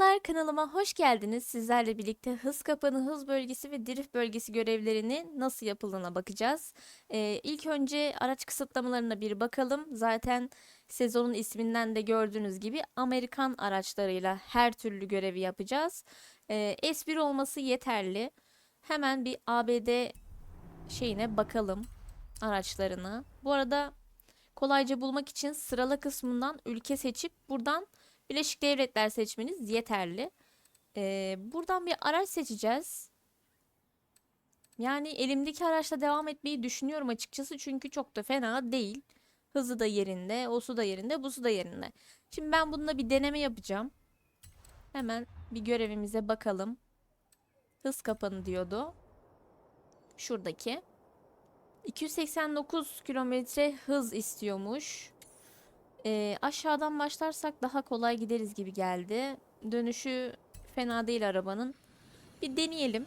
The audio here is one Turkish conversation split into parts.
Merhabalar kanalıma hoş geldiniz. Sizlerle birlikte hız kapanı, hız bölgesi ve drift bölgesi görevlerini nasıl yapıldığına bakacağız. Ee, ilk önce araç kısıtlamalarına bir bakalım. Zaten sezonun isminden de gördüğünüz gibi Amerikan araçlarıyla her türlü görevi yapacağız. Ee, S1 olması yeterli. Hemen bir ABD şeyine bakalım araçlarına. Bu arada kolayca bulmak için sırala kısmından ülke seçip buradan Birleşik Devletler seçmeniz yeterli. Ee, buradan bir araç seçeceğiz. Yani elimdeki araçla devam etmeyi düşünüyorum açıkçası çünkü çok da fena değil. Hızı da yerinde, o su da yerinde, bu su da yerinde. Şimdi ben bununla bir deneme yapacağım. Hemen bir görevimize bakalım. Hız kapanı diyordu. Şuradaki. 289 kilometre hız istiyormuş. Ee, aşağıdan başlarsak daha kolay gideriz gibi geldi. Dönüşü fena değil arabanın. Bir deneyelim.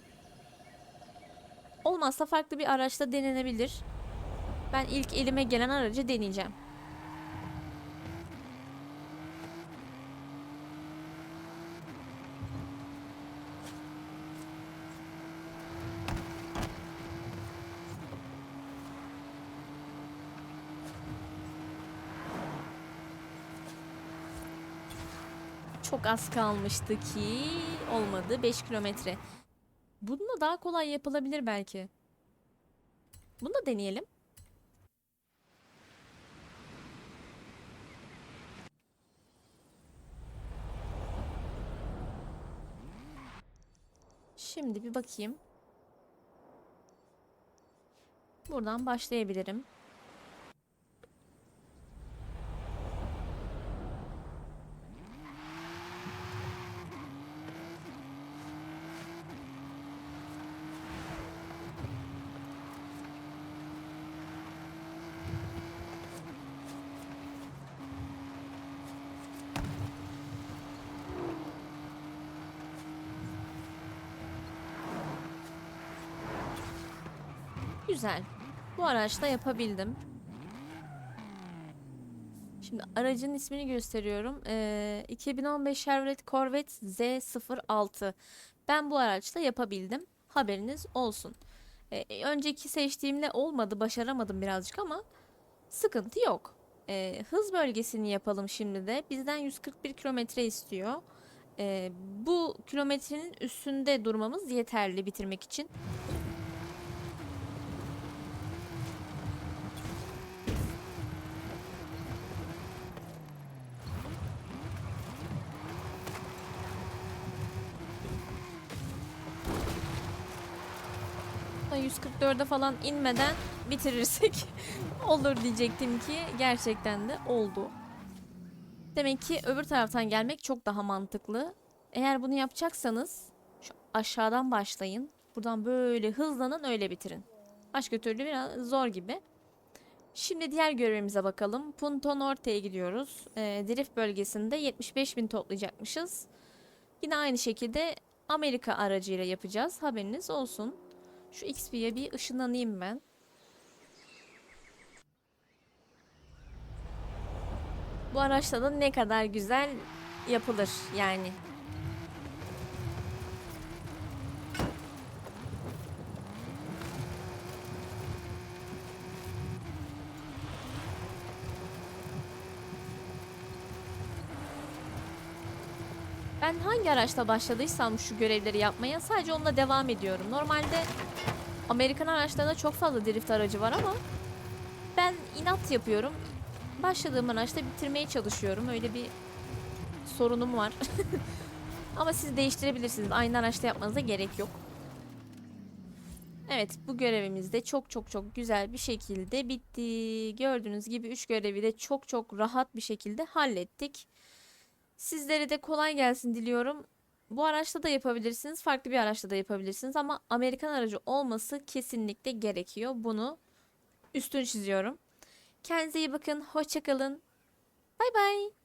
Olmazsa farklı bir araçta denenebilir. Ben ilk elime gelen aracı deneyeceğim. Çok az kalmıştı ki olmadı 5 kilometre. Bununla daha kolay yapılabilir belki. Bunu da deneyelim. Şimdi bir bakayım. Buradan başlayabilirim. Güzel. Bu araçla yapabildim. Şimdi aracın ismini gösteriyorum. Ee, 2015 Chevrolet Corvette Z06. Ben bu araçla yapabildim. Haberiniz olsun. Ee, önceki seçtiğimle olmadı, başaramadım birazcık ama sıkıntı yok. Ee, hız bölgesini yapalım şimdi de. Bizden 141 kilometre istiyor. Ee, bu kilometrenin üstünde durmamız yeterli bitirmek için. 144'e falan inmeden bitirirsek olur diyecektim ki gerçekten de oldu. Demek ki öbür taraftan gelmek çok daha mantıklı. Eğer bunu yapacaksanız şu aşağıdan başlayın. Buradan böyle hızlanın öyle bitirin. Başka türlü biraz zor gibi. Şimdi diğer görevimize bakalım. Punta Norte'ye gidiyoruz. Ee, drift bölgesinde 75 bin toplayacakmışız. Yine aynı şekilde Amerika aracıyla yapacağız. Haberiniz olsun. Şu XP'ye bir ışınlanayım ben. Bu araçla da ne kadar güzel yapılır yani. Ben hangi araçla başladıysam şu görevleri yapmaya sadece onunla devam ediyorum. Normalde Amerikan araçlarında çok fazla drift aracı var ama ben inat yapıyorum. Başladığım araçta bitirmeye çalışıyorum. Öyle bir sorunum var. ama siz değiştirebilirsiniz. Aynı araçta yapmanıza gerek yok. Evet bu görevimiz de çok çok çok güzel bir şekilde bitti. Gördüğünüz gibi 3 görevi de çok çok rahat bir şekilde hallettik. Sizlere de kolay gelsin diliyorum. Bu araçla da yapabilirsiniz, farklı bir araçla da yapabilirsiniz ama Amerikan aracı olması kesinlikle gerekiyor. Bunu üstün çiziyorum. Kendinize iyi bakın, hoşçakalın. Bay bay.